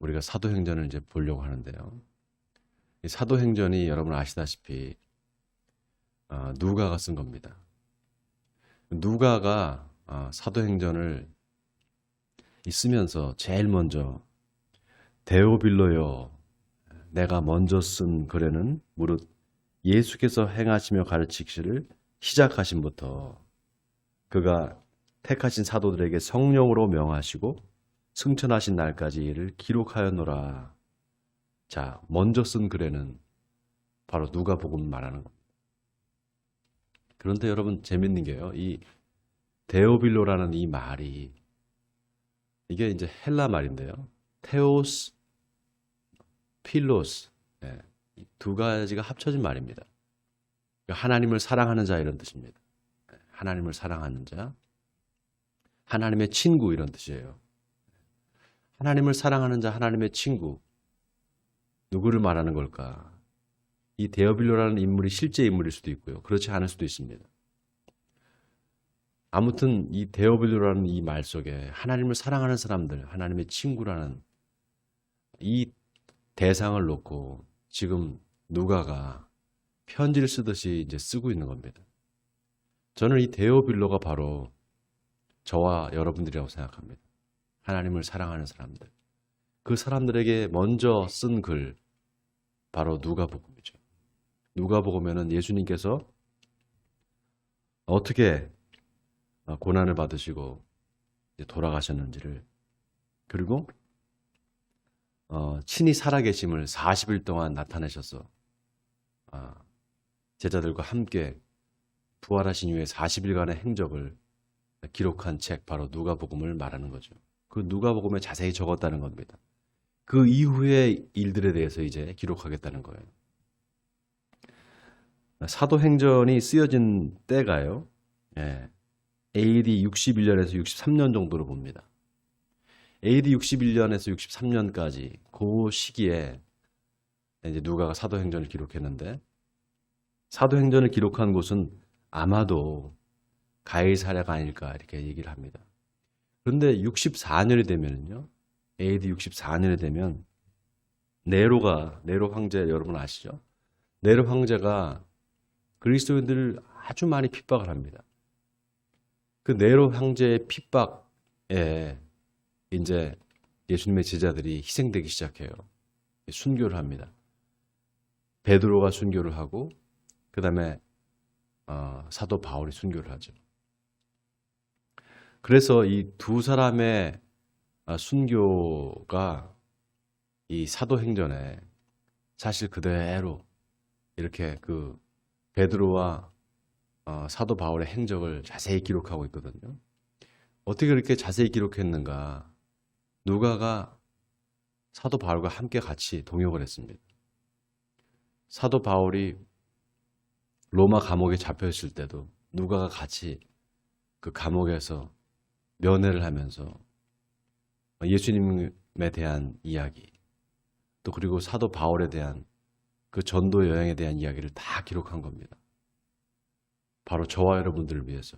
우리가 사도행전을 이제 보려고 하는데요. 이 사도행전이 여러분 아시다시피 아, 누가가 쓴 겁니다. 누가가 아, 사도행전을 이 쓰면서 제일 먼저 데오빌로요 내가 먼저 쓴 글에는 무릇 예수께서 행하시며 가르치기를 시작하신부터 그가 택하신 사도들에게 성령으로 명하시고 승천하신 날까지 이를 기록하였노라. 자, 먼저 쓴 글에는 바로 누가복음 말하는 겁니다. 그런데 여러분 재밌는 게요. 이 데오빌로라는 이 말이 이게 이제 헬라 말인데요. 테오스 필로스 예, 이두 가지가 합쳐진 말입니다. 하나님을 사랑하는 자 이런 뜻입니다. 예, 하나님을 사랑하는 자, 하나님의 친구 이런 뜻이에요. 하나님을 사랑하는 자, 하나님의 친구 누구를 말하는 걸까? 이 데어빌로라는 인물이 실제 인물일 수도 있고요. 그렇지 않을 수도 있습니다. 아무튼 이 데어빌로라는 이 말 속에 하나님을 사랑하는 사람들, 하나님의 친구라는 이 대상을 놓고 지금 누가가 편지를 쓰듯이 이제 쓰고 있는 겁니다. 저는 이 데오빌로가 바로 저와 여러분들이라고 생각합니다. 하나님을 사랑하는 사람들. 그 사람들에게 먼저 쓴 글, 바로 누가복음이죠. 누가복음에는 예수님께서 어떻게 고난을 받으시고 돌아가셨는지를 그리고 어, 친히 살아계심을 40일 동안 나타내셔서 아, 제자들과 함께 부활하신 이후에 40일간의 행적을 기록한 책 바로 누가복음을 말하는 거죠. 그 누가복음에 자세히 적었다는 겁니다. 그 이후의 일들에 대해서 이제 기록하겠다는 거예요. 사도행전이 쓰여진 때가요. 예, AD 61년에서 63년 정도로 봅니다. AD 61년에서 63년까지 그 시기에 이제 누가가 사도행전을 기록했는데 사도행전을 기록한 곳은 아마도 가이사랴가 아닐까 이렇게 얘기를 합니다. 그런데 64년이 되면요. AD 64년이 되면 네로가 네로 황제 여러분 아시죠? 네로 황제가 그리스도인들을 아주 많이 핍박을 합니다. 그 네로 황제의 핍박에 이제 예수님의 제자들이 희생되기 시작해요. 순교를 합니다. 베드로가 순교를 하고 그 다음에 어, 사도 바울이 순교를 하죠. 그래서 이 두 사람의 아, 순교가 이 사도행전에 사실 그대로 이렇게 그 베드로와 어, 사도 바울의 행적을 자세히 기록하고 있거든요. 어떻게 그렇게 자세히 기록했는가? 누가가 사도 바울과 함께 같이 동역을 했습니다. 사도 바울이 로마 감옥에 잡혀 있을 때도 누가가 같이 그 감옥에서 면회를 하면서 예수님에 대한 이야기, 또 그리고 사도 바울에 대한 그 전도 여행에 대한 이야기를 다 기록한 겁니다. 바로 저와 여러분들을 위해서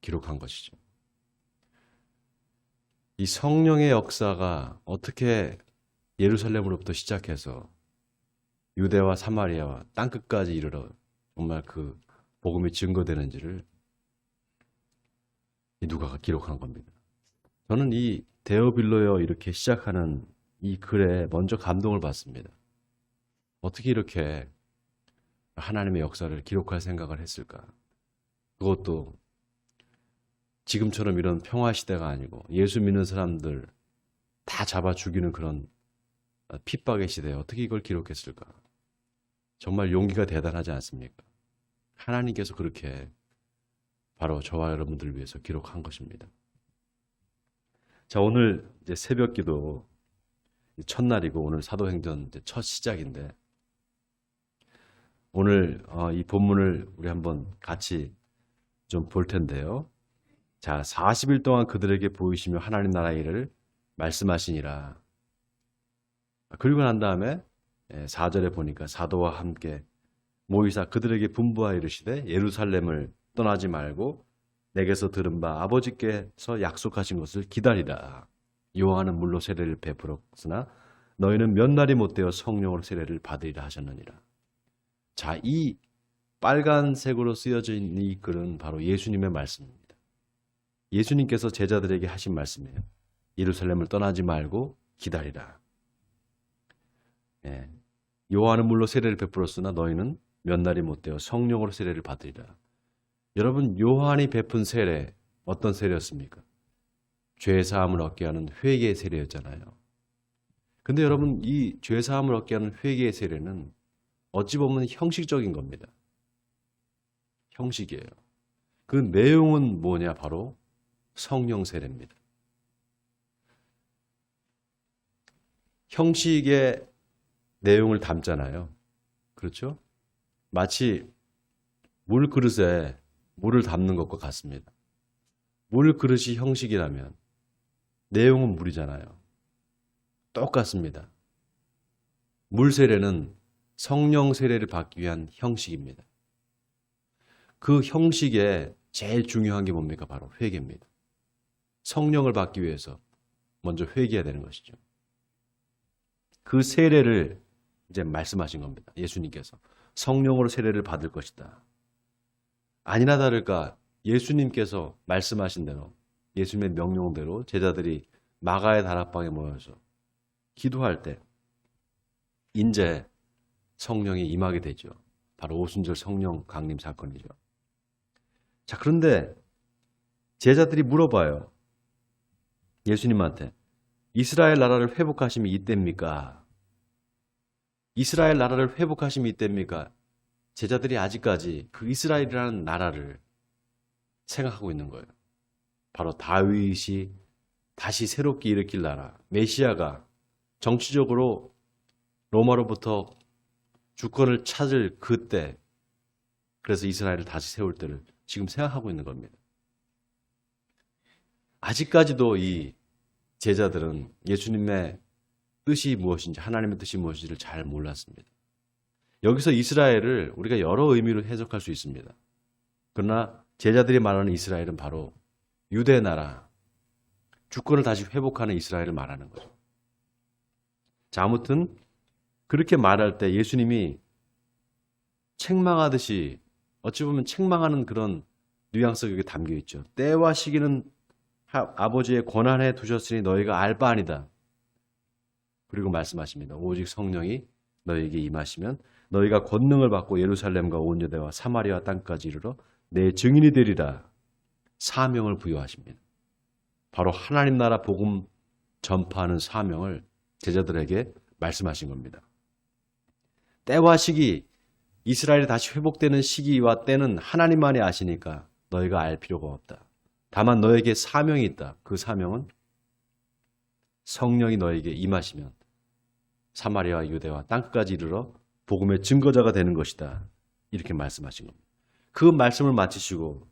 기록한 것이죠. 이 성령의 역사가 어떻게 예루살렘으로부터 시작해서 유대와 사마리아와 땅끝까지 이르러 정말 그 복음이 증거되는지를 이 누가가 기록한 겁니다. 저는 이 데어빌로여 이렇게 시작하는 이 글에 먼저 감동을 받습니다. 어떻게 이렇게 하나님의 역사를 기록할 생각을 했을까? 그것도 지금처럼 이런 평화 시대가 아니고 예수 믿는 사람들 다 잡아 죽이는 그런 핍박의 시대에 어떻게 이걸 기록했을까? 정말 용기가 대단하지 않습니까? 하나님께서 그렇게 바로 저와 여러분들을 위해서 기록한 것입니다. 자, 오늘 이제 새벽 기도 첫날이고 오늘 사도행전 첫 시작인데 오늘 어, 이 본문을 우리 한번 같이 좀 볼 텐데요. 자, 40일 동안 그들에게 보이시며 하나님 나라 일을 말씀하시니라. 그리고 난 다음에 4절에 보니까 사도와 함께 모이사 그들에게 분부하 이르시되 예루살렘을 떠나지 말고 내게서 들은 바 아버지께서 약속하신 것을 기다리라. 요한은 물로 세례를 베풀었으나 너희는 몇 날이 못 되어 성령으로 세례를 받으리라 하셨느니라. 자, 이 빨간색으로 쓰여져 있는 이 글은 바로 예수님의 말씀입니다. 예수님께서 제자들에게 하신 말씀이에요. 예루살렘을 떠나지 말고 기다리라. 예. 요한은 물로 세례를 베풀었으나 너희는 몇 날이 못 되어 성령으로 세례를 받으리라. 여러분 요한이 베푼 세례 어떤 세례였습니까? 죄 사함을 얻게 하는 회개의 세례였잖아요. 근데 여러분 이 죄 사함을 얻게 하는 회개의 세례는 어찌 보면 형식적인 겁니다. 형식이에요. 그 내용은 뭐냐 바로 성령 세례입니다. 형식의 내용을 담잖아요. 그렇죠? 마치 물 그릇에 물을 담는 것과 같습니다. 물 그릇이 형식이라면 내용은 물이잖아요. 똑같습니다. 물 세례는 성령 세례를 받기 위한 형식입니다. 그 형식에 제일 중요한 게 뭡니까? 바로 회개입니다. 성령을 받기 위해서 먼저 회개해야 되는 것이죠. 그 세례를 이제 말씀하신 겁니다. 예수님께서 성령으로 세례를 받을 것이다. 아니나 다를까 예수님께서 말씀하신 대로 예수님의 명령대로 제자들이 마가의 다락방에 모여서 기도할 때 인제 성령이 임하게 되죠. 바로 오순절 성령 강림 사건이죠. 자, 그런데 제자들이 물어봐요. 예수님한테 이스라엘 나라를 회복하심이 이때입니까? 이스라엘 나라를 회복하심이 이때입니까? 제자들이 아직까지 그 이스라엘이라는 나라를 생각하고 있는 거예요. 바로 다윗이 다시 새롭게 일으킬 나라, 메시아가 정치적으로 로마로부터 주권을 찾을 그때, 그래서 이스라엘을 다시 세울 때를 지금 생각하고 있는 겁니다. 아직까지도 이 제자들은 예수님의 뜻이 무엇인지, 하나님의 뜻이 무엇인지를 잘 몰랐습니다. 여기서 이스라엘을 우리가 여러 의미로 해석할 수 있습니다. 그러나 제자들이 말하는 이스라엘은 바로 유대 나라, 주권을 다시 회복하는 이스라엘을 말하는 거죠. 자, 아무튼 그렇게 말할 때 예수님이 책망하듯이 어찌 보면 책망하는 그런 뉘앙스가 여기 담겨 있죠. 때와 시기는 하- 아버지의 권한에 두셨으니 너희가 알 바 아니다. 그리고 말씀하십니다. 오직 성령이 너희에게 임하시면 너희가 권능을 받고 예루살렘과 온 유대와 사마리아 땅까지 이르러 내 증인이 되리라. 사명을 부여하십니다. 바로 하나님 나라 복음 전파하는 사명을 제자들에게 말씀하신 겁니다. 때와 시기, 이스라엘이 다시 회복되는 시기와 때는 하나님만이 아시니까 너희가 알 필요가 없다. 다만 너에게 사명이 있다. 그 사명은 성령이 너에게 임하시면 사마리아와 유대와 땅끝까지 이르러 복음의 증거자가 되는 것이다. 이렇게 말씀하신 겁니다. 그 말씀을 마치시고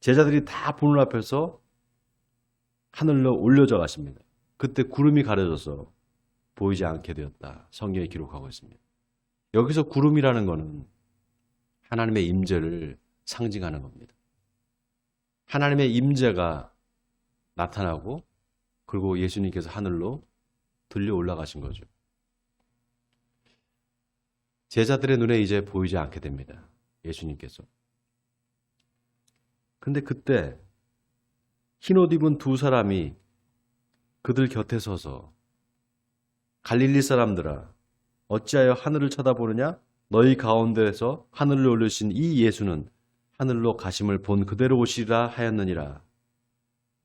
제자들이 다 보는 앞에서 하늘로 올려져 가십니다. 그때 구름이 가려져서 보이지 않게 되었다. 성경에 기록하고 있습니다. 여기서 구름이라는 것은 하나님의 임재를 상징하는 겁니다. 하나님의 임재가 나타나고 그리고 예수님께서 하늘로 들려 올라가신 거죠. 제자들의 눈에 이제 보이지 않게 됩니다. 예수님께서. 근데 그때 흰 옷 입은 두 사람이 그들 곁에 서서 갈릴리 사람들아 어찌하여 하늘을 쳐다보느냐 너희 가운데에서 하늘로 올리신 이 예수는 하늘로 가심을 본 그대로 오시리라 하였느니라.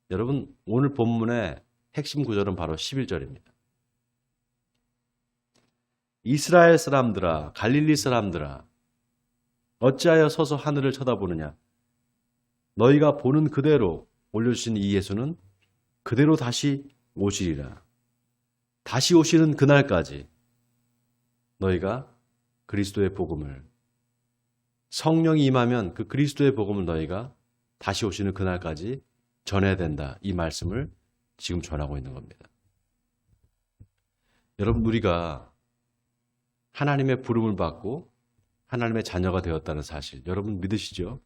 여러분 오늘 본문의 핵심 구절은 바로 11절입니다. 이스라엘 사람들아 갈릴리 사람들아 어찌하여 서서 하늘을 쳐다보느냐 너희가 보는 그대로 올려주신 이 예수는 그대로 다시 오시리라. 다시 오시는 그날까지 너희가 그리스도의 복음을 성령이 임하면 그 그리스도의 복음을 너희가 다시 오시는 그날까지 전해야 된다. 이 말씀을 지금 전하고 있는 겁니다. 여러분 우리가 하나님의 부름을 받고 하나님의 자녀가 되었다는 사실 여러분 믿으시죠?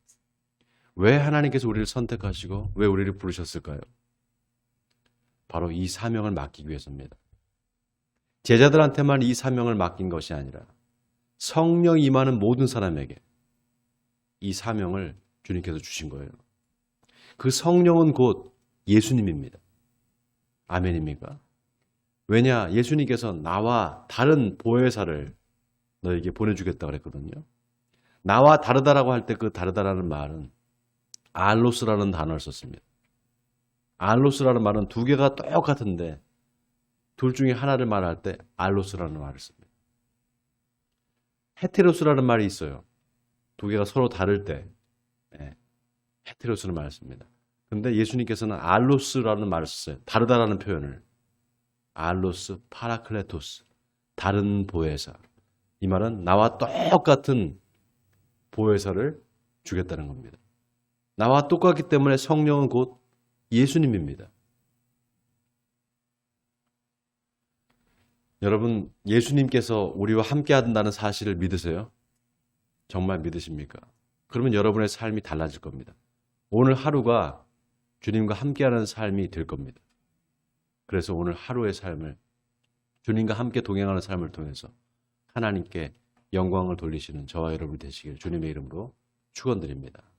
왜 하나님께서 우리를 선택하시고 왜 우리를 부르셨을까요? 바로 이 사명을 맡기기 위해서입니다. 제자들한테만 이 사명을 맡긴 것이 아니라 성령 임하는 모든 사람에게 이 사명을 주님께서 주신 거예요. 그 성령은 곧 예수님입니다. 아멘입니까? 왜냐? 예수님께서 나와 다른 보혜사를 너에게 보내주겠다 그랬거든요. 나와 다르다라고 할 때 그 다르다라는 말은 알로스라는 단어를 썼습니다. 알로스라는 말은 두 개가 똑같은데 둘 중에 하나를 말할 때 알로스라는 말을 씁니다. 헤테로스라는 말이 있어요. 두 개가 서로 다를 때 예, 헤테로스는 말을 씁니다. 근데 예수님께서는 알로스라는 말을 썼어요. 다르다라는 표현을. 알로스 파라클레토스. 다른 보혜사. 이 말은 나와 똑같은 보혜사를 주겠다는 겁니다. 나와 똑같기 때문에 성령은 곧 예수님입니다. 여러분, 예수님께서 우리와 함께 한다는 사실을 믿으세요? 정말 믿으십니까? 그러면 여러분의 삶이 달라질 겁니다. 오늘 하루가 주님과 함께하는 삶이 될 겁니다. 그래서 오늘 하루의 삶을 주님과 함께 동행하는 삶을 통해서 하나님께 영광을 돌리시는 저와 여러분이 되시길 주님의 이름으로 축원드립니다.